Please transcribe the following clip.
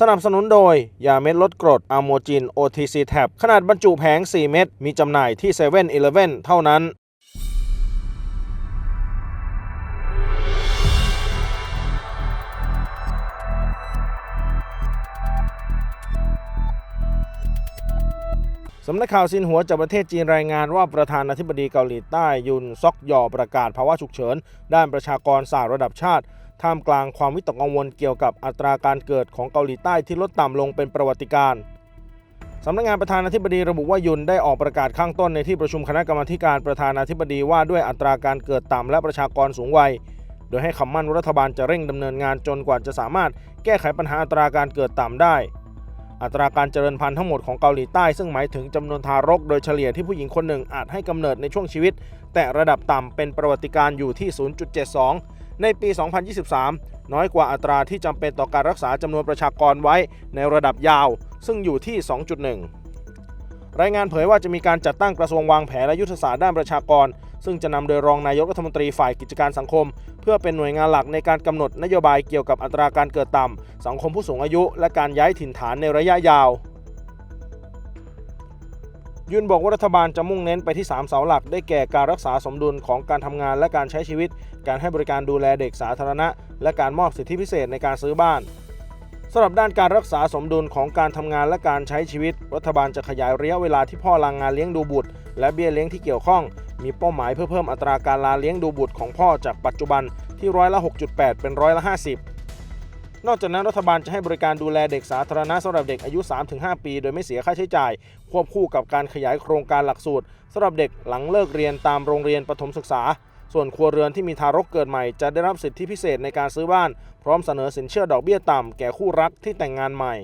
สนับสนุนโดย ยาเม็ดลดกรดอะโมจิน OTC Tab ขนาดบรรจุแผง 4 เม็ด มีจำหน่ายที่7 e เ e ่ e อเท่านั้น สำนักข่าวซินหัวจากประเทศจีนรายงานว่าประธานาธิบดีเกาหลีใต้ยุนซอกยอประกาศภาวะฉุกเฉิน ด้านประชากรศาสตร์ระดับชาติ ท่ามกลางความวิตกกังวลเกี่ยวกับอัตราการเกิดของเกาหลีใต้ที่ลดต่ำลงเป็นประวัติการณ์สำนักงานประธานาธิบดีระบุว่ายุนได้ออกประกาศข้างต้นในที่ประชุมคณะกรรมาธิการประธานาธิบดีว่าด้วยอัตราการเกิดต่ำและประชากรสูงวัย โดยให้คำมั่นรัฐบาลจะเร่งดำเนินงานจนกว่าจะสามารถแก้ไขปัญหาอัตราการเกิดต่ำได้ อัตราการเจริญพันธุ์ทั้งหมดของเกาหลีใต้ซึ่งหมายถึงจำนวนทารก โดยเฉลี่ยที่ผู้หญิงคนหนึ่งอาจให้กำเนิดในช่วงชีวิต แต่ระดับต่ำเป็นประวัติการณ์อยู่ที่ 0.72 ในปี 2023 น้อยกว่าอัตราที่จำเป็นต่อการรักษาจำนวนประชากรไว้ในระดับยาว ซึ่งอยู่ที่ 2.1 รายงานเผยว่าจะมีการจัดตั้งกระทรวงวางแผนและยุทธศาสตร์ด้านประชากร ซึ่งจะนำโดยรองนายกรัฐมนตรีฝ่ายกิจการสังคม เพื่อเป็นหน่วยงานหลักในการกำหนดนโยบายเกี่ยวกับอัตราการเกิดต่ำสังคมผู้สูงอายุ และการย้ายถิ่นฐานในระยะยาว ยุนบอกว่ารัฐบาลจะมุ่งเน้นไปที่ 3 เสาหลัก ได้แก่การรักษาสมดุลของการทำงานและการใช้ชีวิต การให้บริการดูแลเด็กสาธารณะ และการมอบสิทธิพิเศษในการซื้อบ้านสำหรับด้านการรักษาสมดุลของการทำงานและการใช้ชีวิต รัฐบาลจะขยายระยะเวลาที่พ่อลางงานเลี้ยงดูบุตร และเบี้ยเลี้ยงที่เกี่ยวข้อง มีเป้าหมายเพื่อเพิ่มอัตราการลาเลี้ยงดูบุตรของพ่อจากปัจจุบันที่ร้อยละ 6.8 เป็นร้อยละ 50 นอกจากนั้นรัฐบาลจะให้บริการดูแลเด็กสาธารณะสำหรับเด็กอายุ 3-5 ปี โดยไม่เสียค่าใช้จ่าย ควบคู่กับการขยายโครงการหลักสูตรสำหรับเด็กหลังเลิกเรียนตามโรงเรียนประถมศึกษา ส่วนครัวเรือนที่มีทารกเกิดใหม่จะได้รับสิทธิพิเศษในการซื้อบ้าน พร้อมเสนอสินเชื่อดอกเบี้ยต่ำแก่คู่รักที่แต่งงานใหม่